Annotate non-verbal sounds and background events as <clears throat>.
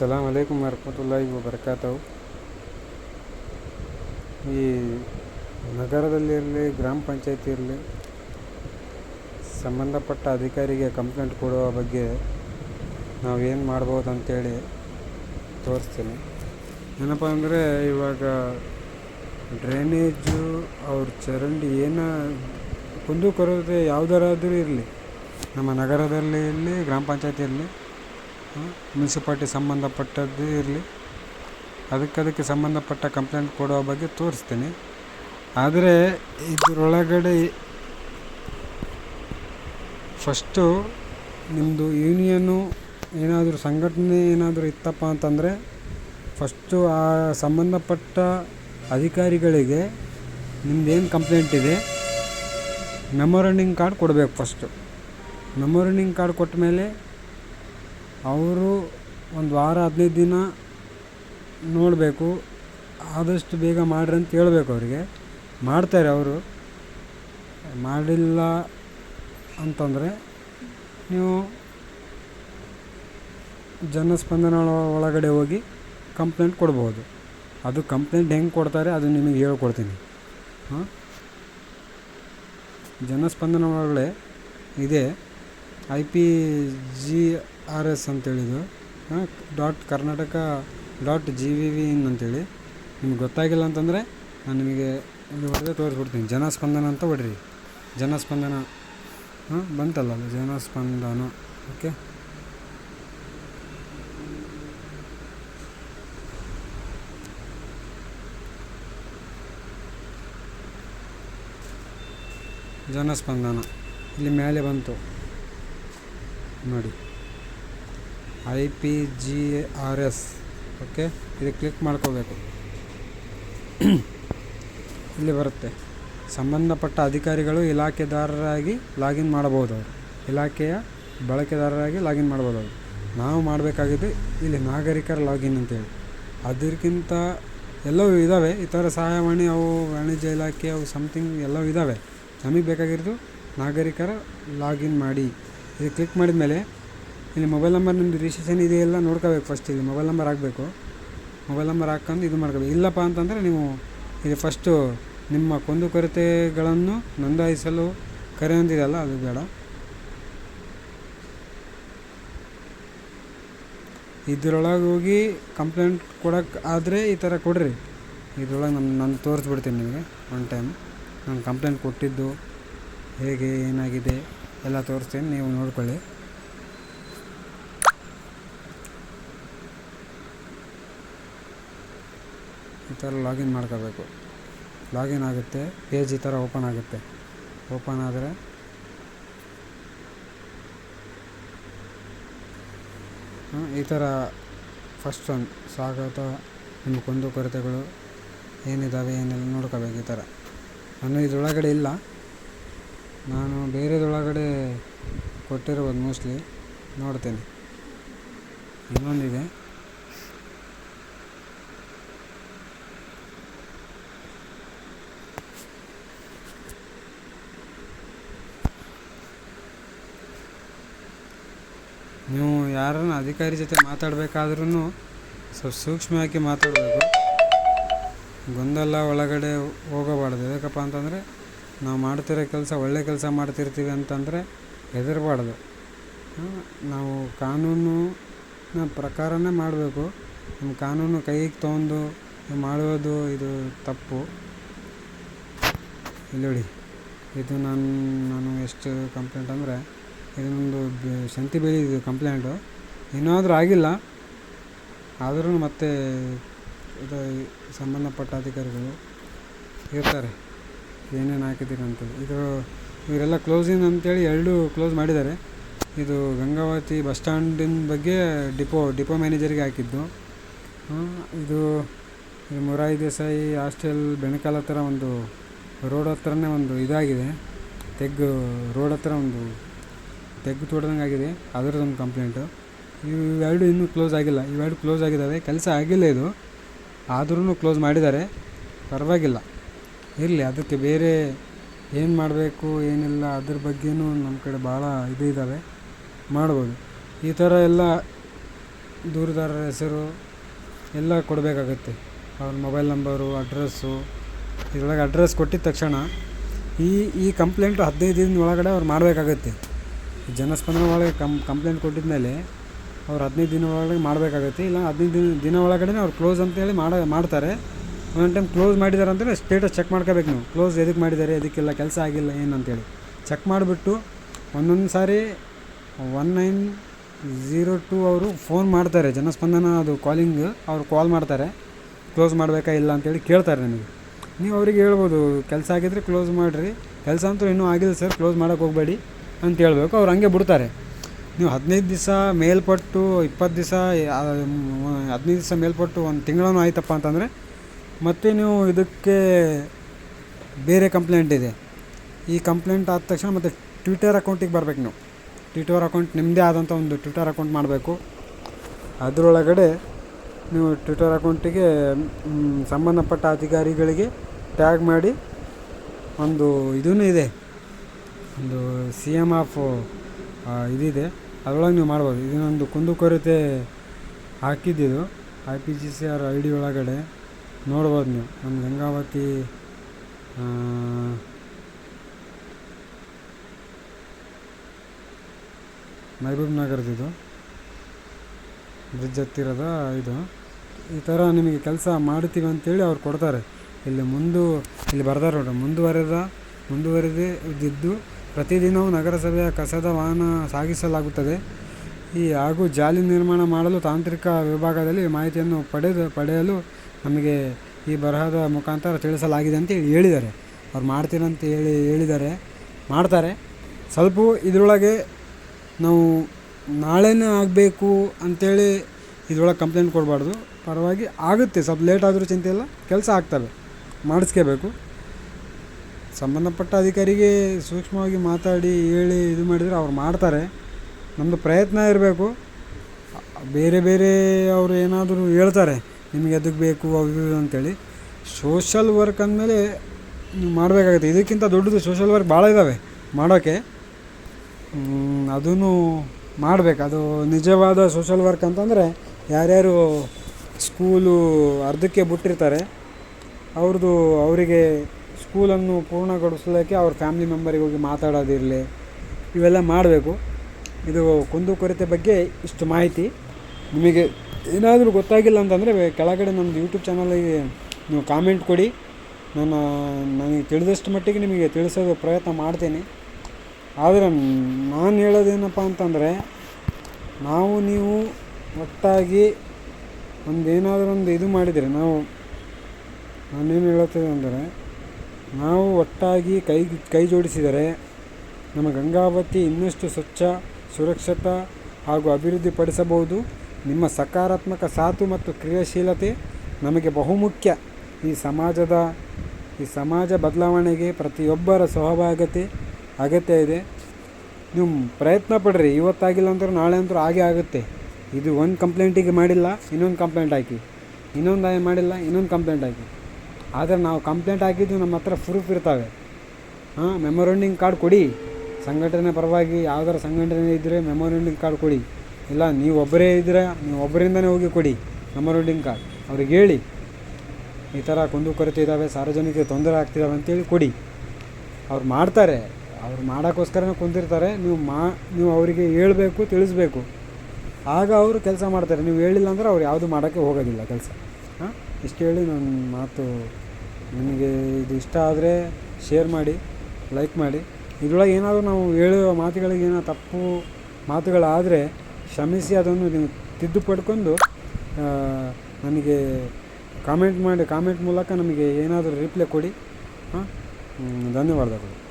ಅಸ್ಸಲಾಮ್ ಅಲೈಕುಮ್ ಇವು ವಬರ್ಕಾತವು ಈ ನಗರದಲ್ಲಿ ಇರಲಿ, ಗ್ರಾಮ ಪಂಚಾಯತಿ ಇರಲಿ, ಸಂಬಂಧಪಟ್ಟ ಅಧಿಕಾರಿಗೆ ಕಂಪ್ಲೇಂಟ್ ಕೊಡುವ ಬಗ್ಗೆ ನಾವೇನು ಮಾಡ್ಬೋದು ಅಂತೇಳಿ ತೋರಿಸ್ತೀನಿ. ಏನಪ್ಪ ಅಂದರೆ ಇವಾಗ ಡ್ರೈನೇಜು ಅವ್ರ ಚರಂಡಿ ಏನು ಕುಂದು ಕೊರತೆ ಯಾವುದರಾದರೂ ಇರಲಿ. ನಮ್ಮ ನಗರದಲ್ಲಿ ಇರಲಿ, ಗ್ರಾಮ ಪಂಚಾಯತಿ ಇರಲಿ ಮುನ್ಸಿಪಾಲ್ಟಿ ಸಂಬಂಧಪಟ್ಟದ್ದು ಇರಲಿ. ಅದಕ್ಕೆ ಅದಕ್ಕೆ ಸಂಬಂಧಪಟ್ಟ ಕಂಪ್ಲೇಂಟ್ ಕೊಡುವ ಬಗ್ಗೆ ತೋರಿಸ್ತೀನಿ. ಆದರೆ ಇದರೊಳಗಡೆ ಫಸ್ಟು ನಿಮ್ಮದು ಯೂನಿಯನ್ನು ಏನಾದರೂ ಸಂಘಟನೆ ಏನಾದರೂ ಇತ್ತಪ್ಪ ಅಂತಂದರೆ ಫಸ್ಟು ಆ ಸಂಬಂಧಪಟ್ಟ ಅಧಿಕಾರಿಗಳಿಗೆ ನಿಮ್ಮದೇನು ಕಂಪ್ಲೇಂಟ್ ಇದೆ ಮೆಮೊರಂಡಿಂಗ್ ಕಾರ್ಡ್ ಕೊಡಬೇಕು ಫಸ್ಟು. ಮೆಮೊರಂಡಿಂಗ್ ಕಾರ್ಡ್ ಕೊಟ್ಟ ಮೇಲೆ ಅವರು ಒಂದು ವಾರ, ಹದಿನೈದು ದಿನ ನೋಡಬೇಕು. ಆದಷ್ಟು ಬೇಗ ಮಾಡ್ರಿ ಅಂತ ಹೇಳ್ಬೇಕು ಅವರಿಗೆ. ಮಾಡ್ತಾರೆ ಅವರು. ಮಾಡಿಲ್ಲ ಅಂತಂದರೆ ನೀವು ಜನಸ್ಪಂದನ ಒಳಗಡೆ ಹೋಗಿ ಕಂಪ್ಲೇಂಟ್ ಕೊಡ್ಬೋದು. ಅದು ಕಂಪ್ಲೇಂಟ್ ಹೆಂಗೆ ಕೊಡ್ತಾರೆ ಅದು ನಿಮಗೆ ಹೇಳ್ಕೊಡ್ತೀನಿ. ಹಾಂ? ಜನಸ್ಪಂದನ ಒಳಗಡೆ ಇದೆ. I P G R S ಅಂತೇಳಿದು, ಹಾಂ dot Karnataka dot G V V in ಅಂತೇಳಿ. ನಿಮ್ಗೆ ಗೊತ್ತಾಗಿಲ್ಲ ಅಂತಂದರೆ ನಾನು ನಿಮಗೆ ಇಲ್ಲಿ ಹೊಡೆದೇ ತೋರಿಸ್ಬಿಡ್ತೀನಿ. ಜನಸ್ಪಂದನ ಅಂತ ಹೊಡ್ರಿ. ಜನಸ್ಪಂದನ, ಹಾಂ, ಬಂತಲ್ಲ ಅದು ಜನಸ್ಪಂದನ, ಓಕೆ? ಜನಸ್ಪಂದನ, ಇಲ್ಲಿ ಮೇಲೆ ಬಂತು. ನೋಡಿ. I P G R S okay ಇದು ಕ್ಲಿಕ್ ಮಾಡ್ಕೋಬೇಕು. <clears throat> ಇಲ್ಲಿ ಬರುತ್ತೆ. ಸಂಬಂಧಪಟ್ಟ ಅಧಿಕಾರಿಗಳು ಇಲಾಖೆದಾರರಾಗಿ ಲಾಗಿನ್ ಮಾಡಬಹುದು ಅವರು. ಇಲಾಖೆಯ ಬಳಕೆದಾರರಾಗಿ ಲಾಗಿನ್ ಮಾಡ್ಬೋದು ಅವರು. ನಾವು ಮಾಡಬೇಕಾಗಿದ್ದು ಇಲ್ಲಿ ನಾಗರಿಕರ ಲಾಗಿನ್ ಅಂತೇಳಿ. ಅದಕ್ಕಿಂತ ಎಲ್ಲವೂ ಇದ್ದಾವೆ ಈ ಸಹಾಯವಾಣಿ ಅವು ವಾಣಿಜ್ಯ ಇಲಾಖೆ, ಅವು ಸಮಥಿಂಗ್ ಎಲ್ಲವೂ ಇದ್ದಾವೆ ನಮಗೆ ಬೇಕಾಗಿರೋದು ನಾಗರಿಕರ ಲಾಗಿನ್ ಮಾಡಿ. ಇದು ಕ್ಲಿಕ್ ಮಾಡಿದ ಮೇಲೆ ಇಲ್ಲಿ ಮೊಬೈಲ್ ನಂಬರ್ ನಿಮ್ಮದು ರಿಜಿಸ್ಟ್ರೇಷನ್ ಇದೆಯಲ್ಲ ನೋಡ್ಕೋಬೇಕು ಫಸ್ಟ್ ಇಲ್ಲಿ. ಮೊಬೈಲ್ ನಂಬರ್ ಹಾಕಬೇಕು. ಮೊಬೈಲ್ ನಂಬರ್ ಹಾಕ್ಕೊಂಡು ಇದು ಮಾಡ್ಕೋಬೇಕು. ಇಲ್ಲಪ್ಪ ಅಂತಂದರೆ ನೀವು ಇದು ಫಸ್ಟು ನಿಮ್ಮ ಕುಂದುಕೊರತೆಗಳನ್ನು ನೋಂದಾಯಿಸಲು ಕರೆ ಅಂದಿದೆಯಲ್ಲ ಅದು ಬೇಡ. ಇದರೊಳಗೆ ಹೋಗಿ ಕಂಪ್ಲೇಂಟ್ ಕೊಡೋಕ್ಕೆ ಆದರೆ ಈ ಥರ ಕೊಡ್ರಿ. ಇದರೊಳಗೆ ನಾನು ನಾನು ತೋರಿಸ್ಬಿಡ್ತೀನಿ ನಿಮಗೆ ಒನ್ ಟೈಮ್ ನಾನು ಕಂಪ್ಲೇಂಟ್ ಕೊಟ್ಟಿದ್ದು ಹೇಗೆ ಏನಾಗಿದೆ? ಎಲ್ಲ ತೋರಿಸ್ತೀನಿ, ನೀವು ನೋಡ್ಕೊಳ್ಳಿ. ಈ ಥರ ಲಾಗಿನ್ ಮಾಡ್ಕೋಬೇಕು. ಲಾಗಿನ್ ಆಗುತ್ತೆ, ಪೇಜ್ ಈ ಥರ ಓಪನ್ ಆಗುತ್ತೆ. ಓಪನ್ ಆದರೆ ಈ ಥರ ಫಸ್ಟ್ ಒಂದು ಸ್ವಾಗತ ನಿಮ್ಮ ಕುಂದು ಕೊರತೆಗಳು ಏನಿದ್ದಾವೆ ಏನೆಲ್ಲ ನೋಡ್ಕೋಬೇಕು ಈ ಥರ. ನಾನು ಇದರೊಳಗಡೆ ಇಲ್ಲ. ನಾನು ಬೇರೆದೊಳಗಡೆ ಕೊಟ್ಟಿರ್ಬೋದು ಮೋಸ್ಟ್ಲಿ ನೋಡ್ತೇನೆ. ಇನ್ನೊಂದಿದೆ. ನೀವು ಯಾರನ್ನ ಅಧಿಕಾರಿ ಜೊತೆ ಮಾತಾಡಬೇಕಾದ್ರೂ ಸ್ವಲ್ಪ ಸೂಕ್ಷ್ಮವಾಗಿ ಮಾತಾಡಬೇಕು. ಗೊಂದಲ ಒಳಗಡೆ ಹೋಗಬಾರ್ದು. ಯಾಕಪ್ಪ ಅಂತಂದರೆ ನಾವು ಮಾಡ್ತಿರೋ ಕೆಲಸ ಒಳ್ಳೆ ಕೆಲಸ ಮಾಡ್ತಿರ್ತೀವಿ ಅಂತಂದರೆ ಹೆದರಬಾರ್ದು. ನಾವು ಕಾನೂನಿನ ಪ್ರಕಾರನೇ ಮಾಡಬೇಕು. ನಮ್ಮ ಕಾನೂನು ಕೈಗೆ ತೊಗೊಂಡು ಮಾಡೋದು ಇದು ತಪ್ಪು. ಇಲ್ಲಿ ನೋಡಿ, ಇದು ನಾನು ನಾನು ಎಷ್ಟು ಕಂಪ್ಲೇಂಟ್ ಅಂದರೆ ಇದೊಂದು ಶಂತಿ ಬೆಳಿ ಇದು ಕಂಪ್ಲೇಂಟು ಏನಾದರೂ ಆಗಿಲ್ಲ, ಆದರೂ ಮತ್ತೆ ಇದು ಸಂಬಂಧಪಟ್ಟ ಅಧಿಕಾರಿಗಳು ಇರ್ತಾರೆ. ಏನೇನು ಹಾಕಿದ್ದೀರಿ ಅಂತೇಳಿ ಇದು ಇವರೆಲ್ಲ ಕ್ಲೋಸಿಂಗ್ ಅಂತೇಳಿ ಎರಡು ಕ್ಲೋಸ್ ಮಾಡಿದ್ದಾರೆ. ಇದು ಗಂಗಾವತಿ ಬಸ್ ಸ್ಟ್ಯಾಂಡಿನ ಬಗ್ಗೆ ಡಿಪೋ ಡಿಪೋ ಮ್ಯಾನೇಜರಿಗೆ ಹಾಕಿದ್ದು. ಇದು ಮುರಾಯಿ ದೇಸಾಯಿ ಹಾಸ್ಟೆಲ್ ಬೆಣಕಾಲ ಹತ್ರ ಒಂದು ರೋಡ್ ಹತ್ರನೇ ಒಂದು ಇದಾಗಿದೆ. ತೆಗ್ಗು ರೋಡ್ ಹತ್ರ ಒಂದು ತೆಗ್ಗು ತೊಡ್ದಂಗೆ ಆಗಿದೆ. ಅದರದ್ದೊಂದು ಕಂಪ್ಲೇಂಟು ಇವೆರಡು ಇನ್ನೂ ಕ್ಲೋಸ್ ಆಗಿಲ್ಲ. ಇವೆರಡು ಕ್ಲೋಸ್ ಆಗಿದ್ದಾವೆ. ಕೆಲಸ ಆಗಿಲ್ಲ ಇದು. ಆದ್ರೂ ಕ್ಲೋಸ್ ಮಾಡಿದ್ದಾರೆ. ಪರವಾಗಿಲ್ಲ. ಇರಲಿ, ಅದಕ್ಕೆ ಬೇರೆ ಏನು ಮಾಡಬೇಕು, ಏನಿಲ್ಲ, ಅದ್ರ ಬಗ್ಗೆಯೂ ನಮ್ಮ ಕಡೆ ಭಾಳ ಇದು ಇದ್ದಾವೆ ಮಾಡ್ಬೋದು. ಈ ಥರ ಎಲ್ಲ ದೂರದಾರರ ಹೆಸರು ಎಲ್ಲ ಕೊಡಬೇಕಾಗತ್ತೆ. ಅವ್ರ ಮೊಬೈಲ್ ನಂಬರು, ಅಡ್ರೆಸ್ಸು, ಇದ್ರೊಳಗೆ ಅಡ್ರೆಸ್ ಕೊಟ್ಟಿದ ತಕ್ಷಣ ಈ ಈ ಕಂಪ್ಲೇಂಟು ಹದಿನೈದು ದಿನದ ಒಳಗಡೆ ಅವ್ರು ಮಾಡಬೇಕಾಗತ್ತೆ. ಜನಸ್ಪಂದನ ಒಳಗೆ ಕಂ, ಕಂಪ್ಲೇಂಟ್ ಕೊಟ್ಟಿದ ಮೇಲೆ ಅವ್ರು ಹದಿನೈದು ದಿನ ಒಳಗಡೆ ಮಾಡಬೇಕಾಗತ್ತೆ. ಇಲ್ಲ, ಹದಿನೈದು ದಿನ ದಿನ ಒಳಗಡೆ ಅವ್ರು ಕ್ಲೋಸ್ ಅಂತೇಳಿ ಮಾಡ, ಮಾಡ್ತಾರೆ. ಒಂದೊಂದು ಟೈಮ್ ಕ್ಲೋಸ್ ಮಾಡಿದ್ದಾರೆ ಅಂದರೆ ಸ್ಟೇಟಸ್ ಚೆಕ್ ಮಾಡ್ಕೋಬೇಕು ನೀವು. ಕ್ಲೋಸ್ ಎದಕ್ಕೆ ಮಾಡಿದ್ದಾರೆ ಎದಕ್ಕೆಲ್ಲ ಕೆಲಸ ಆಗಿಲ್ಲ, ಏನು ಅಂತೇಳಿ. ಚೆಕ್ ಮಾಡಿಬಿಟ್ಟು ಒಂದೊಂದು ಸಾರಿ ಒನ್ ನೈನ್ ಝೀರೋ ಟು ಅವರು ಫೋನ್ ಮಾಡ್ತಾರೆ, ಜನಸ್ಪಂದನ ಅದು ಕಾಲಿಂಗ್ ಅವರು ಕಾಲ್ ಮಾಡ್ತಾರೆ. ಕ್ಲೋಸ್ ಮಾಡಬೇಕಾ ಇಲ್ಲ ಅಂತೇಳಿ ಕೇಳ್ತಾರೆ ನಿಮಗೆ. ನೀವು ಅವ್ರಿಗೆ ಹೇಳ್ಬೋದು, ಕೆಲಸ ಆಗಿದ್ರೆ ಕ್ಲೋಸ್ ಮಾಡಿರಿ. ಕೆಲಸ ಅಂತೂ ಇನ್ನೂ ಆಗಿಲ್ಲ ಸರ್ ಕ್ಲೋಸ್ ಮಾಡೋಕೆ ಹೋಗಬೇಡಿ ಅಂತ ಹೇಳಬೇಕು. ಅವ್ರು ಹಂಗೆ ಬಿಡ್ತಾರೆ. ನೀವು ಹದಿನೈದು ದಿವಸ ಮೇಲ್ಪಟ್ಟು ಇಪ್ಪತ್ತು ದಿವಸ ಹದಿನೈದು ದಿವಸ ಮೇಲ್ಪಟ್ಟು ಒಂದು ತಿಂಗಳೂ ಆಯ್ತಪ್ಪ ಅಂತಂದರೆ ಮತ್ತೆ ನೀವು ಇದಕ್ಕೆ ಬೇರೆ ಕಂಪ್ಲೇಂಟ್ ಇದೆ. ಈ ಕಂಪ್ಲೇಂಟ್ ಆದ ತಕ್ಷಣ ಮತ್ತೆ ಟ್ವಿಟರ್ ಅಕೌಂಟಿಗೆ ಬರ್ಬೇಕು ನೀವು. ಟ್ವಿಟರ್ ಅಕೌಂಟ್ ನಿಮ್ಮದೇ ಆದಂಥ ಒಂದು ಟ್ವಿಟರ್ ಅಕೌಂಟ್ ಮಾಡಬೇಕು. ಅದರೊಳಗಡೆ ನೀವು ಟ್ವಿಟರ್ ಅಕೌಂಟಿಗೆ ಸಂಬಂಧಪಟ್ಟ ಅಧಿಕಾರಿಗಳಿಗೆ ಟ್ಯಾಗ್ ಮಾಡಿ ಒಂದು ಇದೂ ಇದೆ. ಒಂದು ಸಿ ಎಂ ಆಫ್ ಇದಿದೆ. ಅದರೊಳಗೆ ನೀವು ಮಾಡ್ಬೋದು. ಇದನ್ನೊಂದು ಕುಂದುಕೊರತೆ ಹಾಕಿದ್ದಿದ್ದು I P G C R I D ಒಳಗಡೆ. ನೋಡ್ಬೋದು ನೀವು. ನಮ್ಮ ಗಂಗಾವತಿ ಮಹಬೂಬ್ ನಗರದಿದು ಬ್ರಿಡ್ಜ್ ಹತ್ತಿರದ ಇದು. ಈ ಥರ ನಿಮಗೆ ಕೆಲಸ ಮಾಡ್ತೀವಿ ಅಂತೇಳಿ ಅವ್ರು ಕೊಡ್ತಾರೆ. ಇಲ್ಲಿ ಮುಂದು, ಇಲ್ಲಿ ಬರ್ತಾರೆ ನೋಡ್ರಿ. ಮುಂದುವರೆದ ಇದ್ದಿದ್ದು ಪ್ರತಿದಿನವೂ ನಗರಸಭೆಯ ಕಸದ ವಾಹನ ಸಾಗಿಸಲಾಗುತ್ತದೆ. ಈ ಹಾಗೂ ಜಾಲಿ ನಿರ್ಮಾಣ ಮಾಡಲು ತಾಂತ್ರಿಕ ವಿಭಾಗದಲ್ಲಿ ಮಾಹಿತಿಯನ್ನು ಪಡೆದು, ಪಡೆಯಲು ನಮಗೆ ಈ ಬರಹದ ಮುಖಾಂತರ ತಿಳಿಸಲಾಗಿದೆ ಅಂತ ಹೇಳಿ ಹೇಳಿದ್ದಾರೆ. ಅವ್ರು ಮಾಡ್ತೀರಂತ ಹೇಳಿ ಹೇಳಿದ್ದಾರೆ. ಮಾಡ್ತಾರೆ. ಸ್ವಲ್ಪ ಇದರೊಳಗೆ ನಾವು ನಾಳೆನೇ ಆಗಬೇಕು ಅಂಥೇಳಿ ಇದ್ರೊಳಗೆ ಕಂಪ್ಲೇಂಟ್ ಕೊಡಬಾರ್ದು. ಪರವಾಗಿ ಆಗುತ್ತೆ. ಸ್ವಲ್ಪ ಲೇಟ್ ಆದರೂ ಚಿಂತೆ ಇಲ್ಲ. ಕೆಲಸ ಆಗ್ತವೆ. ಮಾಡಿಸ್ಕೋಬೇಕು. ಸಂಬಂಧಪಟ್ಟ ಅಧಿಕಾರಿಗೆ ಸೂಕ್ಷ್ಮವಾಗಿ ಮಾತಾಡಿ ಹೇಳಿ ಇದು ಮಾಡಿದರೆ ಅವ್ರು ಮಾಡ್ತಾರೆ. ನಮ್ಮದು ಪ್ರಯತ್ನ ಇರಬೇಕು. ಬೇರೆ ಬೇರೆ ಅವರು ಏನಾದರೂ ಹೇಳ್ತಾರೆ. ನಿಮಗೆ ಅದಕ್ಕೆ ಬೇಕು, ಅವು ಇವು ಅಂತೇಳಿ ಸೋಷಲ್ ವರ್ಕ್ ಅಂದಮೇಲೆ ನೀವು ಮಾಡಬೇಕಾಗುತ್ತೆ. ಇದಕ್ಕಿಂತ ದೊಡ್ಡದು ಸೋಷಲ್ ವರ್ಕ್ ಭಾಳ ಇದ್ದಾವೆ ಮಾಡೋಕ್ಕೆ ಅದೂ ಮಾಡಬೇಕು. ಅದು ನಿಜವಾದ ಸೋಷಲ್ ವರ್ಕ್ ಅಂತಂದರೆ ಯಾರ್ಯಾರು ಸ್ಕೂಲು ಅರ್ಧಕ್ಕೆ ಬಿಟ್ಟಿರ್ತಾರೆ, ಅವ್ರದ್ದು ಅವರಿಗೆ ಸ್ಕೂಲನ್ನು ಪೂರ್ಣಗೊಳಿಸಲಿಕ್ಕೆ ಅವ್ರ ಫ್ಯಾಮ್ಲಿ ಮೆಂಬರಿಗೆ ಹೋಗಿ ಮಾತಾಡೋದಿರಲಿ, ಇವೆಲ್ಲ ಮಾಡಬೇಕು. ಇದು ಕುಂದುಕೊರತೆ ಬಗ್ಗೆ ಇಷ್ಟು ಮಾಹಿತಿ. ನಿಮಗೆ ಏನಾದರೂ ಗೊತ್ತಾಗಿಲ್ಲ ಅಂತಂದರೆ ಕೆಳಗಡೆ ನಮ್ಮದು ಯೂಟ್ಯೂಬ್ ಚಾನಲಿಗೆ ನೀವು ಕಾಮೆಂಟ್ ಕೊಡಿ. ನಾನು ನನಗೆ ತಿಳಿದಷ್ಟು ಮಟ್ಟಿಗೆ ನಿಮಗೆ ತಿಳಿಸೋದು ಪ್ರಯತ್ನ ಮಾಡ್ತೀನಿ. ಆದರೆ ನಾನು ಹೇಳೋದೇನಪ್ಪ ಅಂತಂದರೆ, ನಾವು ನೀವು ಒಟ್ಟಾಗಿ ಒಂದು ಏನಾದರೂ ಒಂದು ಇದು ಮಾಡಿದರೆ, ನಾವು, ನಾನೇನು ಹೇಳುತ್ತೇವೆ ಅಂದರೆ ನಾವು ಒಟ್ಟಾಗಿ ಕೈ ಕೈ ಜೋಡಿಸಿದರೆ ನಮ್ಮ ಗಂಗಾವತಿ ಇನ್ನಷ್ಟು ಸ್ವಚ್ಛ, ಸುರಕ್ಷಿತ ಹಾಗೂ ಅಭಿವೃದ್ಧಿಪಡಿಸಬಹುದು. ನಿಮ್ಮ ಸಕಾರಾತ್ಮಕ ಸಾತು ಮತ್ತು ಕ್ರಿಯಾಶೀಲತೆ ನಮಗೆ ಬಹುಮುಖ್ಯ. ಈ ಸಮಾಜದ, ಈ ಸಮಾಜ ಬದಲಾವಣೆಗೆ ಪ್ರತಿಯೊಬ್ಬರ ಸಹಭಾಗತೆ ಅಗತ್ಯ ಇದೆ. ನೀವು ಪ್ರಯತ್ನ ಪಡ್ರಿ, ಇವತ್ತಾಗಿಲ್ಲ ಅಂದ್ರೆ ನಾಳೆ ಅಂತೂ ಹಾಗೆ ಆಗುತ್ತೆ. ಇದು ಒಂದು ಕಂಪ್ಲೇಂಟಿಗೆ ಮಾಡಿಲ್ಲ, ಇನ್ನೊಂದು ಕಂಪ್ಲೇಂಟ್ ಹಾಕಿ. ಇನ್ನೊಂದು ಮಾಡಿಲ್ಲ, ಇನ್ನೊಂದು ಕಂಪ್ಲೇಂಟ್ ಹಾಕಿ. ಆದರೆ ನಾವು ಕಂಪ್ಲೇಂಟ್ ಹಾಕಿದ್ದು ನಮ್ಮ ಹತ್ರ ಪ್ರೂಫ್ ಇರ್ತವೆ. ಹಾಂ ಮೆಮೊರಂಡಿಂಗ್ ಕಾರ್ಡ್ ಕೊಡಿ. ಸಂಘಟನೆ ಪರವಾಗಿ ಯಾವ್ದಾರು ಸಂಘಟನೆ ಇದ್ದರೆ ಮೆಮೊರಂಡಿಂಗ್ ಕಾರ್ಡ್ ಕೊಡಿ. ಇಲ್ಲ ನೀವು ಒಬ್ಬರೇ ಇದ್ದರೆ ನೀವು ಒಬ್ಬರಿಂದನೇ ಹೋಗಿ ಕೊಡಿ. ಮೆಮೊರಂಡಿಂಗ್ ಕಾರ್ಡ್ ಅವ್ರಿಗೆ ಹೇಳಿ. ಈ ಥರ ಕುಂದುಕೊರತೆ ಇದ್ದಾವೆ ಸಾರ್ವಜನಿಕರಿಗೆ ತೊಂದರೆ ಆಗ್ತಿದ್ದಾವೆ ಅಂತೇಳಿ ಕೊಡಿ. ಅವ್ರು ಮಾಡ್ತಾರೆ. ಅವ್ರು ಮಾಡೋಕ್ಕೋಸ್ಕರನೇ ಕುಂದಿರ್ತಾರೆ. ನೀವು ಮಾ, ನೀವು ಅವರಿಗೆ ಹೇಳಬೇಕು, ತಿಳಿಸ್ಬೇಕು. ಆಗ ಅವರು ಕೆಲಸ ಮಾಡ್ತಾರೆ. ನೀವು ಹೇಳಿಲ್ಲ ಅಂದರೆ ಅವ್ರು ಯಾವುದು ಮಾಡೋಕ್ಕೆ ಹೋಗೋದಿಲ್ಲ ಕೆಲಸ. ಹಾಂ? ಇಷ್ಟು ಹೇಳಿ ನನ್ನ ಮಾತು. ನಿಮಗೆ ಇದು ಇಷ್ಟ ಆದರೆ ಶೇರ್ ಮಾಡಿ, ಲೈಕ್ ಮಾಡಿ. ಇದರೊಳಗೆ ಏನಾದರೂ ನಾವು ಹೇಳುವ ಮಾತುಗಳಿಗೆ ಏನೋ ತಪ್ಪು ಮಾತುಗಳಾದರೆ ಕ್ಷಮಿಸಿ ಅದನ್ನು ನೀವು ತಿದ್ದುಪಡ್ಕೊಂಡು ಪಡ್ಕೊಂಡು ನನಗೆ ಕಾಮೆಂಟ್ ಮಾಡಿ ಕಾಮೆಂಟ್ ಮೂಲಕ ನಮಗೆ ಏನಾದರೂ ರಿಪ್ಲೈ ಕೊಡಿ. ಹಾಂ? ಧನ್ಯವಾದಗಳು.